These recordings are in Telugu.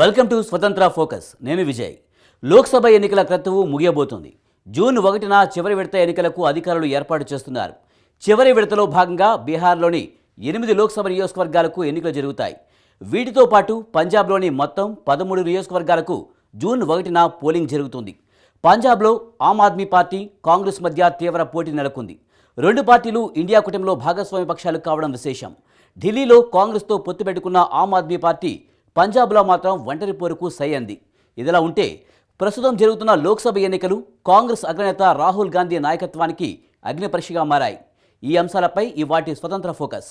వెల్కమ్ టు స్వతంత్ర ఫోకస్. నేను విజయ్. లోక్సభ ఎన్నికల క్రతువు ముగియబోతుంది. జూన్ ఒకటిన చివరి విడత ఎన్నికలకు అధికారులు ఏర్పాటు చేస్తున్నారు. చివరి విడతలో భాగంగా బీహార్లోని ఎనిమిది లోక్సభ నియోజకవర్గాలకు ఎన్నికలు జరుగుతాయి. వీటితో పాటు పంజాబ్లోని మొత్తం పదమూడు నియోజకవర్గాలకు జూన్ ఒకటిన పోలింగ్ జరుగుతుంది. పంజాబ్లో ఆమ్ ఆద్మీ పార్టీ కాంగ్రెస్ మధ్య తీవ్ర పోటీ నెలకొంది. రెండు పార్టీలు ఇండియా కూటమిలో భాగస్వామ్య పక్షాలు కావడం విశేషం. ఢిల్లీలో కాంగ్రెస్తో పొత్తు పెట్టుకున్న ఆమ్ ఆద్మీ పార్టీ పంజాబ్లో మాత్రం ఒంటరి పోరుకు సై అంది. ఇదిలా ఉంటే ప్రస్తుతం జరుగుతున్న లోక్సభ ఎన్నికలు కాంగ్రెస్ అగ్రనేత రాహుల్ గాంధీ నాయకత్వానికి అగ్నిపరీక్షగా మారాయి. ఈ అంశాలపై ఈ వాటి స్వతంత్ర ఫోకస్.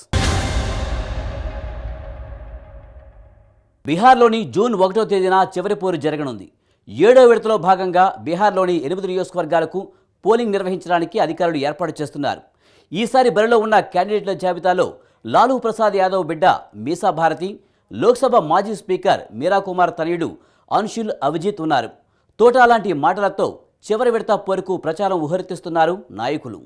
బీహార్లోని జూన్ ఒకటో తేదీన చివరి పోరు జరగనుంది. ఏడో విడతలో భాగంగా బీహార్లోని ఎనిమిది నియోజకవర్గాలకు పోలింగ్ నిర్వహించడానికి అధికారులు ఏర్పాటు చేస్తున్నారు. ఈసారి బరిలో ఉన్న క్యాండిడేట్ల జాబితాలో లాలూ ప్రసాద్ యాదవ్ బిడ్డ మీసా భారతి లోక్సభ మాజీ స్పీకర్ మీరా కుమార్ తనయుడు అన్షుల్ అవిజిత్ ఉన్నారు. తోటా లాంటి మాటలతో చివరి విడత పోరుకు ప్రచారం ఉహరితిస్తున్నారు నాయకులు.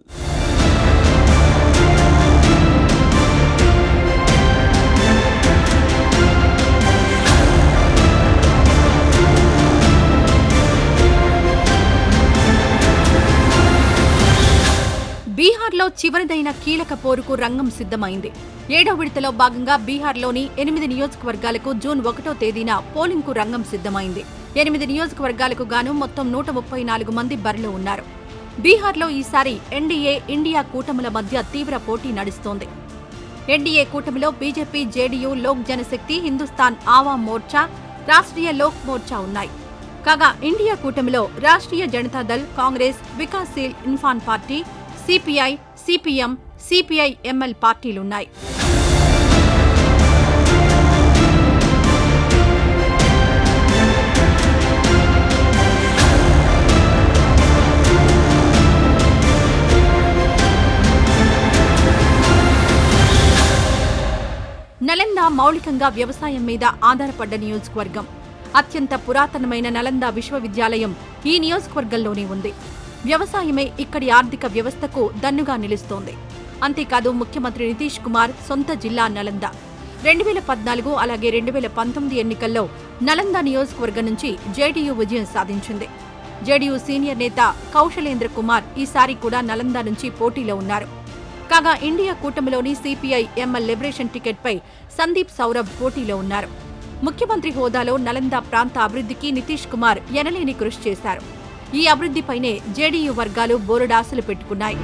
బీహార్లో చివరిదైన కీలక పోరుకు రంగం సిద్ధమైంది. ఏడో విడతలో భాగంగా బీహార్లోని ఎనిమిది నియోజకవర్గాలకు జూన్ ఒకటో తేదీన పోలింగ్కు రంగం సిద్ధమైంది. ఎనిమిది నియోజకవర్గాలకు గాను మొత్తం నూట ముప్పై నాలుగు మంది బరిలో ఉన్నారు. బీహార్లో ఈసారి ఎన్డీఏ ఇండియా కూటముల మధ్య తీవ్ర పోటీ నడుస్తోంది. ఎన్డీఏ కూటమిలో బీజేపీ జేడీయూ లోక్ జనశక్తి హిందుస్థాన్ ఆవా మోర్చా రాష్ట్రీయ లోక్ మోర్చా ఉన్నాయి. కాగా ఇండియా కూటమిలో Rashtriya Janata Dal Congress Vikassheel Insaan party CPI CPM CPI ML పార్టీలున్నాయి. Nalanda మౌలికంగా వ్యవసాయం మీద ఆధారపడ్డ నియోజకవర్గం. అత్యంత పురాతనమైన నలంద విశ్వవిద్యాలయం ఈ నియోజకవర్గంలోనే ఉంది. వ్యవసాయమే ఇక్కడి ఆర్థిక వ్యవస్థకు దన్నుగా నిలుస్తోంది. అంతేకాదు ముఖ్యమంత్రి నితీష్ కుమార్ సొంత జిల్లా నలంద. రెండు వేల పద్నాలుగు అలాగే రెండు వేల పంతొమ్మిది ఎన్నికల్లో నలంద నియోజకవర్గం నుంచి జేడీయూ విజయం సాధించింది. జేడీయూ సీనియర్ నేత కౌశలేంద్ర కుమార్ ఈసారి కూడా నలంద నుంచి పోటీలో ఉన్నారు. కాగా ఇండియా కూటమిలోని సిపిఐ ఎంఎల్ లిబరేషన్ టికెట్పై సందీప్ సౌరభ్ పోటీలో ఉన్నారు. ముఖ్యమంత్రి హోదాలో నలంద ప్రాంత అభివృద్ధికి నితీష్ కుమార్ ఎనలేని కృషి చేశారు. ఈ అభివృద్ధిపైనే జేడీయూ వర్గాలు బోరుడాసులు పెట్టుకున్నాయి.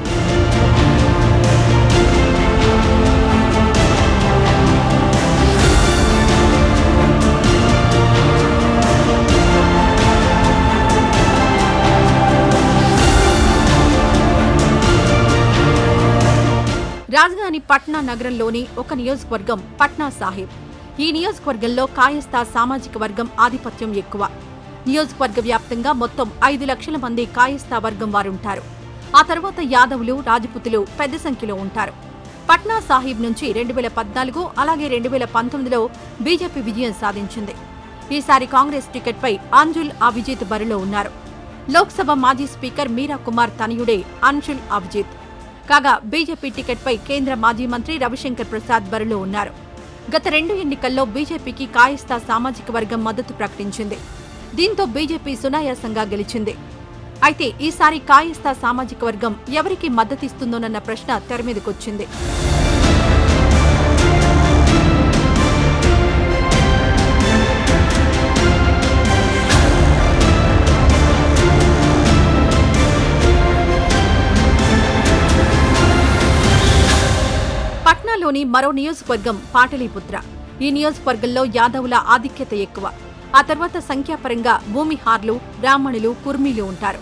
రాజధాని పట్నా నగరంలోని ఒక నియోజకవర్గం పట్నా సాహిబ్. ఈ నియోజకవర్గంలో కాయస్థా సామాజిక వర్గం ఆధిపత్యం ఎక్కువ. నియోజకవర్గ వ్యాప్తంగా మొత్తం ఐదు లక్షల మంది కాయస్థా వర్గం వారుంటారు. ఆ తర్వాత యాదవులు రాజపుతులు పెద్ద సంఖ్యలో ఉంటారు. పట్నా సాహిబ్ నుంచి రెండు వేల పద్నాలుగు అలాగే రెండు వేల పంతొమ్మిదిలో బీజేపీ విజయం సాధించింది. ఈసారి కాంగ్రెస్ టికెట్పై అంజుల్ అభిజిత్ బరిలో ఉన్నారు. లోక్సభ మాజీ స్పీకర్ మీరా కుమార్ తనయుడే అన్షుల్ అభిజిత్. కాగా బీజేపీ టికెట్పై కేంద్ర మాజీ మంత్రి రవిశంకర్ ప్రసాద్ బరిలో ఉన్నారు. గత రెండు ఎన్నికల్లో బీజేపీకి కాయస్థా సామాజిక వర్గం మద్దతు ప్రకటించింది. దీంతో బీజేపీ సునాయాసంగా గెలిచింది. అయితే ఈసారి కాయస్థా సామాజిక వర్గం ఎవరికి మద్దతిస్తుందోనన్న ప్రశ్న తెరమీదకొచ్చింది పట్నాలోని మరో నియోజకవర్గం పాటలీపుత్ర. ఈ నియోజకవర్గంలో యాదవుల ఆధిక్యత ఎక్కువ. ఆ తర్వాత సంఖ్యాపరంగా భూమిహార్లు బ్రాహ్మణులు కుర్మీలు ఉంటారు.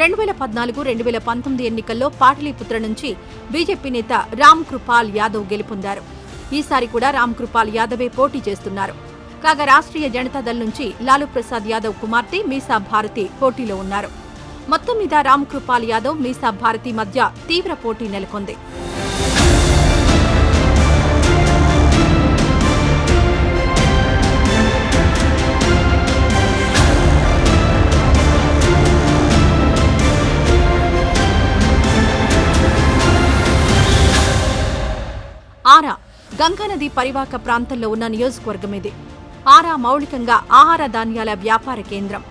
రెండు వేల పద్నాలుగు రెండు వేల పంతొమ్మిది ఎన్నికల్లో పాటలీపుత్ర నుంచి బీజేపీ నేత రామ్ కృపాల్ యాదవ్ గెలుపొందారు. ఈసారి కూడా రామ్ కృపాల్ యాదవే పోటీ చేస్తున్నారు. కాగా రాష్ట్రీయ జనతాదళ్ నుంచి లాలూ ప్రసాద్ యాదవ్ కుమార్తె మీసా భారతి పోటీలో ఉన్నారు. మొత్తం మీద రామ్ కృపాల్ యాదవ్ మీసా భారతి మధ్య తీవ్ర పోటీ నెలకొంది. గంగానది పరివాహక ప్రాంతంలో ఉన్న నియోజకవర్గం ఇది. ఆరా మౌలికంగా ఆహార ధాన్యాల వ్యాపార కేంద్రం.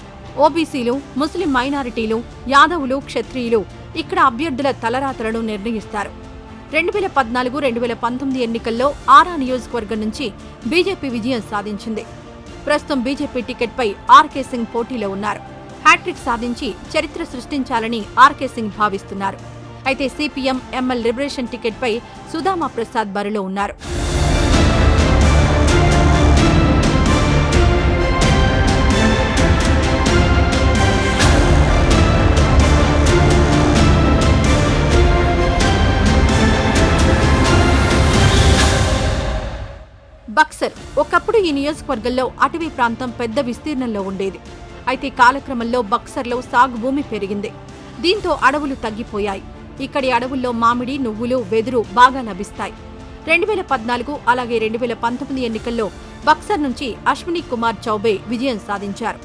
ఓబీసీలు ముస్లిం మైనారిటీలు యాదవులు క్షత్రియులు ఇక్కడ అభ్యర్థుల తలరాతలను నిర్ణయిస్తారు. రెండు వేల పద్నాలుగు రెండు వేల పంతొమ్మిది ఎన్నికల్లో ఆరా నియోజకవర్గం నుంచి బీజేపీ విజయం సాధించింది. ప్రస్తుతం బీజేపీ టికెట్పై ఆర్కే సింగ్ పోటీలో ఉన్నారు. హ్యాట్రిక్ సాధించి చరిత్ర సృష్టించాలని ఆర్కే సింగ్ భావిస్తున్నారు. అయితే సిపిఎం ఎంఎల్ లిబరేషన్ టికెట్పై సుధామా ప్రసాద్ బరిలో ఉన్నారు. బక్సర్ ఒకప్పుడు ఈ నియోజకవర్గంలో అటవీ ప్రాంతం పెద్ద విస్తీర్ణంలో ఉండేది. అయితే కాలక్రమంలో బక్సర్లో సాగు భూమి పెరిగింది. దీంతో అడవులు తగ్గిపోయాయి. ఇక్కడి అడవుల్లో మామిడి నువ్వులు వెదురు బాగా లభిస్తాయి. రెండు వేల పద్నాలుగు అలాగే రెండు వేల పంతొమ్మిది ఎన్నికల్లో బక్సర్ నుంచి అశ్విని కుమార్ చౌబే విజయం సాధించారు.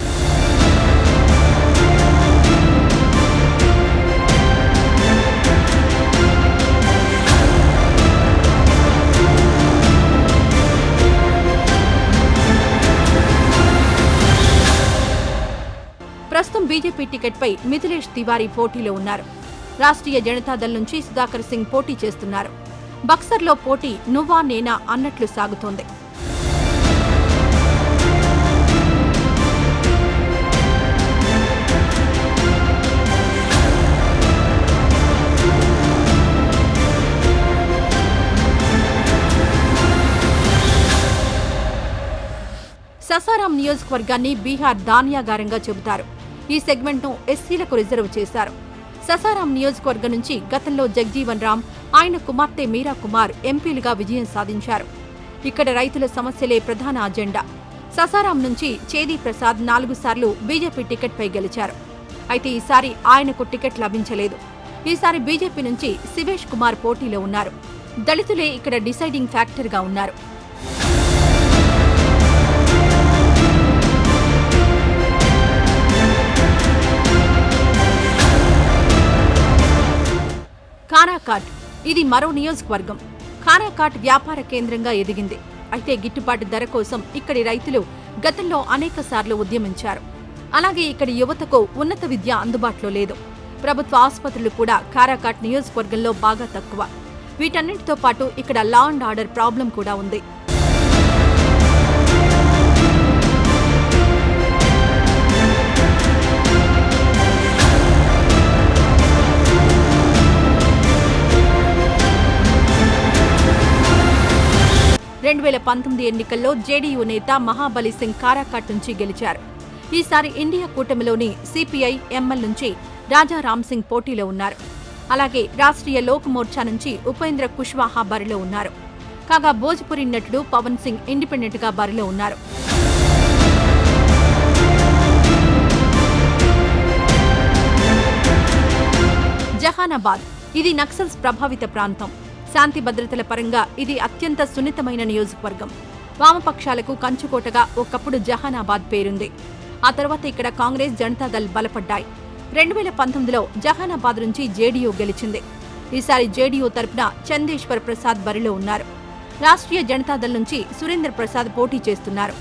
ప్రస్తుతం బీజేపీ టికెట్పై మిథిలేష్ తివారీ పోటీలో ఉన్నారు. రాష్ట్రీయ జనతాదళ్ నుంచి సుధాకర్ సింగ్ పోటీ చేస్తున్నారు. బక్సర్లో పోటీ నువ్వా నేనా అన్నట్లు సాగుతోంది. ససారాం నియోజకవర్గాన్ని బీహార్ దానియాగారంగా చెబుతారు. ఈ సెగ్మెంట్ను ఎస్సీలకు రిజర్వ్ చేశారు. ససారాం నియోజకవర్గం నుంచి గతంలో జగ్జీవన్ రామ్ ఆయన కుమార్తె మీరా కుమార్ ఎంపీలుగా విజయం సాధించారు. ఇక్కడ రైతుల సమస్యలే ప్రధాన అజెండా. ససారాం నుంచి చేది ప్రసాద్ నాలుగు సార్లు బీజేపీ టికెట్పై గెలిచారు. అయితే ఈసారి ఆయనకు టికెట్ లభించలేదు. ఈసారి బీజేపీ నుంచి శివేష్ కుమార్ పోటీలో ఉన్నారు. దళితులే ఇక్కడ డిసైడింగ్ ఫ్యాక్టర్గా ఉన్నారు. ఖానాకాట్ ఇది మరో నియోజకవర్గం. ఖానాకాట్ వ్యాపార కేంద్రంగా ఎదిగింది. అయితే గిట్టుబాటు ధర కోసం ఇక్కడి రైతులు గతంలో అనేక సార్లు ఉద్యమించారు. అలాగే ఇక్కడి యువతకు ఉన్నత విద్య అందుబాటులో లేదు. ప్రభుత్వ ఆసుపత్రులు కూడా ఖారాకాట్ నియోజకవర్గంలో బాగా తక్కువ. వీటన్నింటితో పాటు ఇక్కడ లా అండ్ ఆర్డర్ ప్రాబ్లం కూడా ఉంది. రెండు వేల పంతొమ్మిది ఎన్నికల్లో జేడీయూ నేత మహాబలి సింగ్ కారాకాట్ నుంచి గెలిచారు. ఈసారి ఇండియా కూటమిలోని సిపిఐ ఎంఎల్ నుంచి రాజా రామ్ సింగ్ పోటీలో ఉన్నారు. అలాగే రాష్ట్రీయ లోక్ మోర్చా నుంచి ఉపేంద్ర కుష్వాహా బరిలో ఉన్నారు. కాగా భోజ్పురి నటుడు పవన్ సింగ్ ఇండిపెండెంట్గా బరిలో ఉన్నారు. జహానాబాద్ ఇది నక్సల్స్ ప్రభావిత ప్రాంతం. శాంతి భద్రతల పరంగా ఇది అత్యంత సున్నితమైన నియోజకవర్గం. వామపక్షాలకు కంచుకోటగా ఒకప్పుడు జహానాబాద్ పేరుంది. ఆ తర్వాత ఇక్కడ కాంగ్రెస్ జనతాదళ్ బలపడ్డాయి. రెండు వేల పంతొమ్మిదిలో జహానాబాద్ నుంచి జేడీయూ గెలిచింది. ఈసారి జేడీయూ తరపున చందేశ్వర్ ప్రసాద్ బరిలో ఉన్నారు. రాష్ట్రీయ జనతాదళ్ నుంచి సురేంద్ర ప్రసాద్ పోటీ చేస్తున్నారు.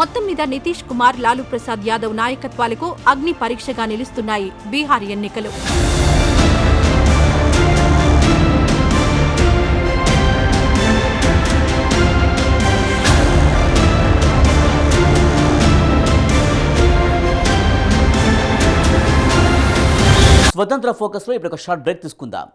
మొత్తం మీద నితీష్ కుమార్ లాలూ ప్రసాద్ యాదవ్ నాయకత్వాలకు అగ్ని పరీక్షగా నిలుస్తున్నాయి బీహార్ ఎన్నికలు. స్వతంత్ర ఫోకస్లో ఇప్పుడు ఒక షార్ట్ బ్రేక్ తీసుకుందాం